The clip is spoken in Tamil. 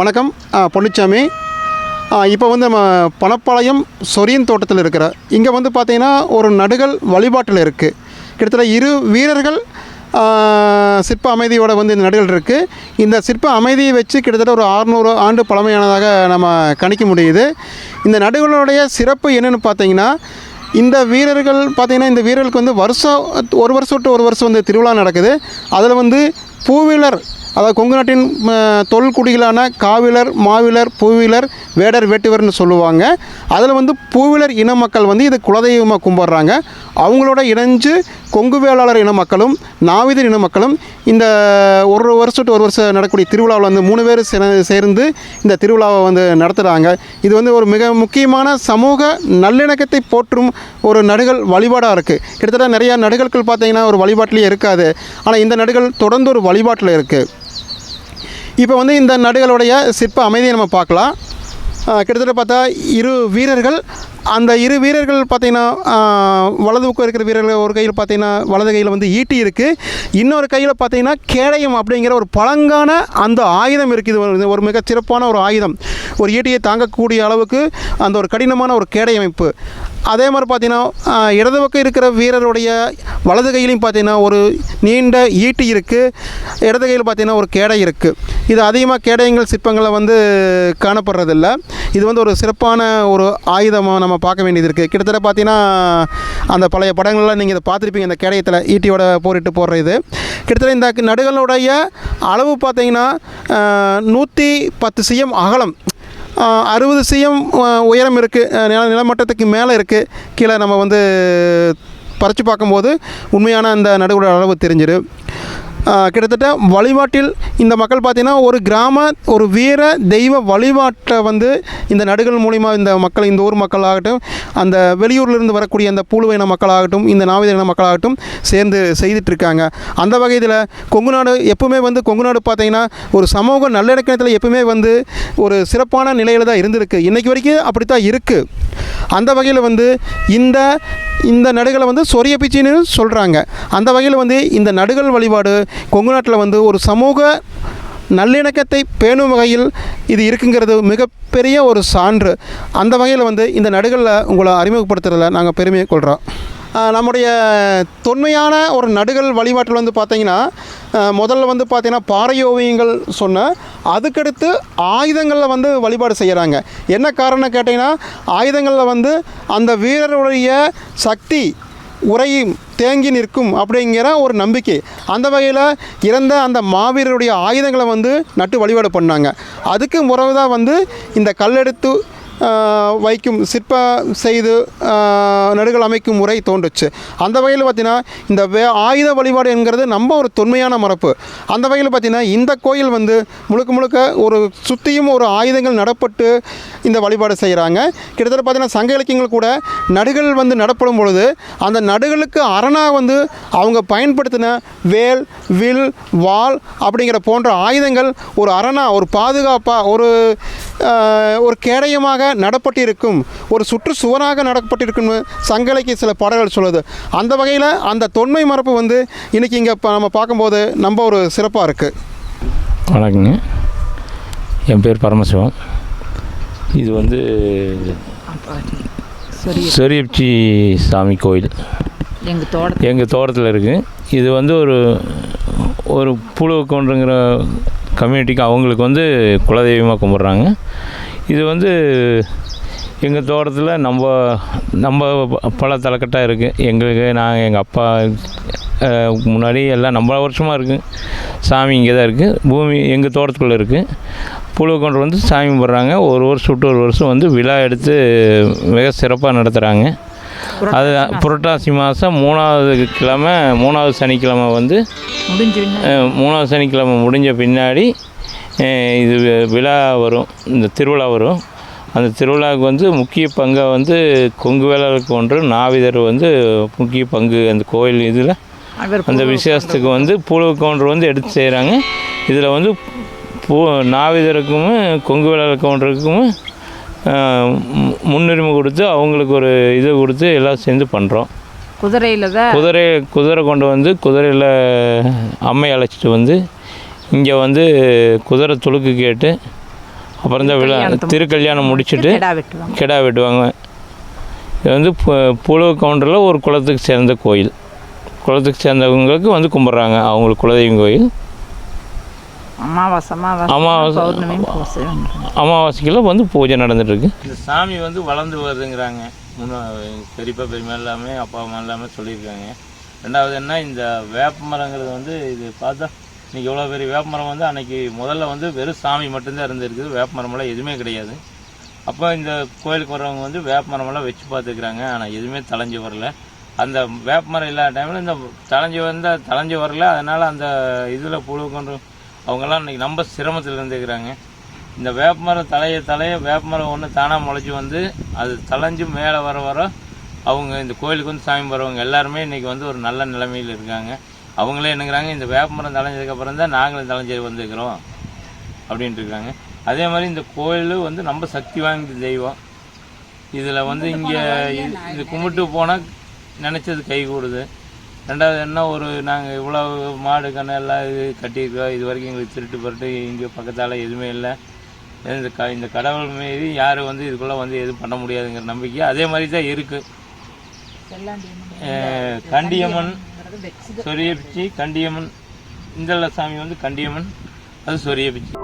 வணக்கம். பொன்னிச்சாமி. இப்போ வந்து நம்ம பணப்பாளையம் சொரியன் தோட்டத்தில் இருக்கிற இங்கே வந்து பார்த்திங்கன்னா ஒரு நடுகள் வழிபாட்டில் இருக்குது கிட்டத்தட்ட இரு வீரர்கள் சிற்ப அமைதியோட வந்து இந்த நடுகள் இருக்குது இந்த சிற்ப அமைதியை வச்சு கிட்டத்தட்ட ஒரு அறுநூறு ஆண்டு பழமையானதாக நம்ம கணிக்க முடியுது. இந்த நடுகளுடைய சிறப்பு என்னென்னு பார்த்தீங்கன்னா இந்த வீரர்கள் பார்த்திங்கன்னா இந்த வீரர்களுக்கு வந்து வருஷம் ஒரு வருஷம் விட்டு ஒரு வருஷம் வந்து திருவிழா நடக்குது. அதில் வந்து பூவீலர் அதாவது கொங்கு நாட்டின் தொல்குடிகளான காவிலர் மாவிலர் பூவிலர் வேடர் வேட்டுவர்னு சொல்லுவாங்க. அதில் வந்து பூவிலர் இன மக்கள் வந்து இது குலதெய்வமாக கும்பிட்றாங்க. அவங்களோட இணைஞ்சு கொங்கு வேளாளர் இன மக்களும் நாவிதர் இன மக்களும் இந்த ஒரு வருஷம் ஒரு வருஷம் நடக்கக்கூடிய திருவிழாவில் வந்து மூணு பேர் சேர்ந்து இந்த திருவிழாவை வந்து நடத்துகிறாங்க இது வந்து ஒரு மிக முக்கியமான சமூக நல்லிணக்கத்தை போற்றும் ஒரு நடுகள் வழிபாடாக இருக்குது கிட்டத்தட்ட நிறையா நடுகள்கள் பார்த்தீங்கன்னா ஒரு வழிபாட்டிலே இருக்காது. ஆனால் இந்த நடுகள் தொடர்ந்து ஒரு வழிபாட்டில் இருக்குது இப்போ வந்து இந்த நடுகளுடைய சிற்ப அமைதியை நம்ம பார்க்கலாம். கிட்டத்தட்ட பார்த்தா இரு வீரர்கள் அந்த இரு வீரர்கள் பார்த்தீங்கன்னா ஆஹ் வலது பக்கம் இருக்கிற வீரர்கள் ஒரு கையில் பார்த்தீங்கன்னா வலது கையில் வந்து ஈட்டி இருக்குது இன்னொரு கையில் பார்த்தீங்கன்னா கேடயம் அப்படிங்கிற ஒரு பழங்கான அந்த ஆயுதம் இருக்குது இது ஒரு- மிக மிகச் சிறப்பான ஒரு ஆயுதம். ஒரு ஈட்டியை தாங்கக்கூடிய அளவுக்கு அந்த ஒரு கடினமான ஒரு கேடை அமைப்பு அதே மாதிரி பார்த்தீங்கன்னா இடது பக்கம் இருக்கிற வீரருடைய வலது கையிலையும் பார்த்தீங்கன்னா ஒரு நீண்ட ஈட்டி இருக்குது இடது கையில் பார்த்தீங்கன்னா ஒரு கேடை இருக்குது இது அதிகமாக கேடயங்கள் சிற்பங்களை வந்து காணப்படுறதில்ல. இது வந்து ஒரு சிறப்பான ஒரு ஆயுதமாக நம்ம பார்க்க வேண்டியது இருக்குது கிட்டத்தட்ட பார்த்தீங்கன்னா அந்த பழைய படங்கள்லாம் நீங்கள் இதை பார்த்துருப்பீங்க இந்த கேடயத்தில் ஈட்டியோட போரிட்டு போடுற இது. கிட்டத்தட்ட இந்த நடுகளுடைய அளவு பார்த்தீங்கன்னா நூற்றி பத்து சிஎம் அகலம். அறுபது சிஎம் உயரம் இருக்குது நில நிலமட்டத்துக்கு மேலே இருக்குது கீழே நம்ம வந்து பறித்து பார்க்கும்போது உண்மையான அந்த நடுவோட அளவு தெரிஞ்சிடும் கிட்டத்தட்ட வழிபாட்டில் இந்த மக்கள் பார்த்திங்கன்னா ஒரு கிராம ஒரு வீர தெய்வ வழிபாட்டை வந்து இந்த நடுகள் மூலிமா இந்த மக்கள் இந்த ஊர் மக்களாகட்டும் அந்த வெளியூர்லேருந்து வரக்கூடிய அந்த பூலுவைன மக்களாகட்டும் இந்த நாவிதன மக்களாகட்டும் சேர்ந்து செய்துட்டு இருக்காங்க அந்த வகையில் கொங்கு நாடு எப்பவுமே வந்து கொங்கு நாடு பார்த்திங்கன்னா ஒரு சமூக நல்லிணக்கத்தில் எப்பவுமே வந்து ஒரு சிறப்பான நிலையில் தான் இருந்திருக்கு. இன்றைக்கி வரைக்கும் அப்படி தான் இருக்குது அந்த வகையில் வந்து இந்த இந்த நடுகளை வந்து சொரிய பிச்சின்னு சொல்கிறாங்க அந்த வகையில் வந்து இந்த நடுகள் வழிபாடு கொங்கு நாட்டில் வந்து ஒரு சமூக நல்லிணக்கத்தை பேணும் வகையில் இது இருக்குங்கிறது மிகப்பெரிய ஒரு சான்று. அந்த வகையில் வந்து இந்த நடுகளில் உங்களை அறிமுகப்படுத்துறதில் நாங்கள் பெருமையை கொள்கிறோம் நம்முடைய தொன்மையான ஒரு நடுகள் வழிபாட்டில் வந்து பார்த்தீங்கன்னா முதல்ல வந்து பார்த்தீங்கன்னா பாறை ஓவியங்கள் சொன்ன அதுக்கடுத்து ஆயுதங்களில் வந்து வழிபாடு செய்கிறாங்க என்ன காரணம் கேட்டிங்கன்னா ஆயுதங்களில் வந்து அந்த வீரருடைய சக்தி உரையும் தேங்கி நிற்கும் அப்படிங்கிற ஒரு நம்பிக்கை. அந்த வகையில் இறந்த அந்த மாவீரருடைய ஆயுதங்களை வந்து நட்டு வழிபாடு பண்ணாங்க. அதுக்கு முறவு தான் வந்து இந்த கல்லெடுத்து வைக்கும் சிற்ப செய்து நடுகள் அமைக்கும் முறை தோன்றுச்சு. அந்த வகையில் பார்த்தீங்கன்னா இந்த வே ஆயுத வழிபாடு என்கிறது நம்ம ஒரு தொன்மையான மரபு. அந்த வகையில் பார்த்தீங்கன்னா இந்த கோயில் வந்து முழுக்க முழுக்க ஒரு சுற்றியும் ஒரு ஆயுதங்கள் நடப்பட்டு இந்த வழிபாடு செய்கிறாங்க. கிட்டத்தட்ட பார்த்தீங்கன்னா சங்க இலக்கியங்கள் கூட நடுகள் வந்து நடப்படும் பொழுது அந்த நடுகளுக்கு அரணாக வந்து அவங்க பயன்படுத்தின வேல் வில் வாள் அப்படிங்கிற போன்ற ஆயுதங்கள் ஒரு அரணா ஒரு பாதுகாப்பாக ஒரு ஒரு கேடயமாக நடப்பட்டிருக்கும். ஒரு சுற்றுச்சுவராக நடப்பட்டிருக்கும்னு சங்க இலக்கிய சில பாடல்கள் சொல்லுது. அந்த வகையில் அந்த தொன்மை மரபு வந்து இன்றைக்கி இங்கே இப்போ நம்ம பார்க்கும்போது நம்ம ஒரு சிறப்பாக இருக்குது வணக்கங்க. என் பேர் பரமசிவம். இது வந்து சரி சொரியப்சி சாமி கோயில். எங்கள் தோட்டத்தில். எங்கள் தோட்டத்தில் இருக்குது இது வந்து ஒரு ஒரு புழு கொண்டுங்கிற கம்யூனிட்டிக்கு அவங்களுக்கு வந்து குலதெய்வமாக கும்பிட்றாங்க. இது வந்து எங்கள் தோட்டத்தில் நம்ம நம்ம பல தலைக்கட்டாக இருக்குது எங்களுக்கு நான் எங்கள் அப்பா முன்னாடி எல்லாம் நம்ம வருஷமாக இருக்குது சாமி இங்கே தான் இருக்குது பூமி எங்கள் தோட்டத்துக்குள்ளே இருக்குது புழு கொண்டு வந்து சாமி கும்பிட்றாங்க. ஒரு வருஷம் விட்டு ஒரு வருஷம் வந்து விழா எடுத்து மிக சிறப்பாக நடத்துகிறாங்க அது புரட்டாசி மாதம் மூணாவது கிழமை மூணாவது சனிக்கிழமை வந்து மூணாவது சனிக்கிழமை முடிஞ்ச பின்னாடி இது விழா வரும். இந்த திருவிழா வரும். அந்த திருவிழாவுக்கு வந்து முக்கிய பங்கை வந்து கொங்கு வேளாளுக்கு ஒன்று நாவிதர் வந்து முக்கிய பங்கு அந்த கோயில் இதில். அந்த விசேஷத்துக்கு வந்து புழு கவுண்டர் வந்து எடுத்து செய்கிறாங்க. இதில் வந்து பூ நாவிதருக்கும் கொங்கு வேளாள கவுண்டருக்கும் முன்னுரிமை கொடுத்து அவங்களுக்கு ஒரு இது கொடுத்து எல்லாம் சேர்ந்து பண்ணுறோம். குதிரையில் தான் குதிரை குதிரை கொண்டு வந்து குதிரையில் அம்மை அழைச்சிட்டு வந்து இங்கே வந்து குதிரை துளுக்கு கேட்டு அப்புறம் இந்த விழா திருக்கல்யாணம் முடிச்சுட்டு கிடா வெட்டுவாங்க. இது வந்து பு- புழு கவுண்டரில் ஒரு குலத்துக்கு சேர்ந்த கோயில். குலத்துக்கு சேர்ந்தவங்களுக்கு வந்து கும்பிட்றாங்க அவங்களுக்கு குலதெய்வம் கோயில். அமாவாசை அமாவாசை அமாவாசை. பௌர்ணமி பூசை அமாவாசைக்கெல்லாம் வந்து பூஜை நடந்துட்டுருக்கு. இந்த சாமி வந்து வளர்ந்து வருதுங்கிறாங்க. முன்ன பெரியப்பா பெரியமா எல்லாமே அப்பா அம்மா எல்லாமே சொல்லியிருக்காங்க. ரெண்டாவது என்ன இந்த வேப்ப மரங்கிறது வந்து இது பார்த்தா இன்னைக்கு எவ்வளோ பெரிய வேப்பமரம் வந்து அன்னைக்கு முதல்ல வந்து வெறும் சாமி மட்டும்தான் இருந்திருக்குது. வேப்பமரமெல்லாம் எதுவுமே கிடையாது. அப்போ இந்த கோயிலுக்கு வர்றவங்க வந்து வேப்பமரமெல்லாம் வச்சு பார்த்துக்கிறாங்க. ஆனால் எதுவுமே தலைஞ்சு வரல. அந்த வேப்பமரம் இல்லாத டைமில் இந்த தலைஞ்சு வந்தால் தலைஞ்சு வரல. அதனால் அந்த இதில் புழு கொண்டு அவங்கெல்லாம் இன்றைக்கி ரொம்ப சிரமத்தில் இருந்துக்கிறாங்க. இந்த வேப்பமரம் தலைய தலைய வேப்பமரம் ஒன்று தானாக முளைச்சி வந்து அது தலைஞ்சு மேலே வர வர அவங்க இந்த கோயிலுக்கு வந்து சாமி போகிறவங்க எல்லாருமே இன்றைக்கி வந்து ஒரு நல்ல நிலைமையில் இருக்காங்க. அவங்களே என்னங்கிறாங்க இந்த வேப்பமரம் தலைஞ்சதுக்கப்புறம் தான் நாங்களும் தலைஞ்சு வந்துக்கிறோம் அப்படின்ட்டு இருக்காங்க. அதே மாதிரி இந்த கோயில் வந்து ரொம்ப சக்தி வாய்ந்த தெய்வம். இதில் வந்து இங்கே இது கும்பிட்டு போனால் நினச்சது கை கூடுது. ரெண்டாவது என்ன ஒரு நாங்கள் இவ்வளோ மாடு கண்ணு எல்லாம் இது கட்டியிருக்கோம். இது வரைக்கும் எங்களுக்கு திருட்டு பருட்டு இங்கே பக்கத்தால் எதுவுமே இல்லை. இந்த க இந்த கடவுள் மீறி யாரும் வந்து இதுக்குள்ளே வந்து எதுவும் பண்ண முடியாதுங்கிற நம்பிக்கை அதே மாதிரி தான் இருக்குது கண்டியம்மன் சொரியபட்சி கண்டியம்மன் இந்த சாமி வந்து கண்டியம்மன் அது சொரியபிச்சை.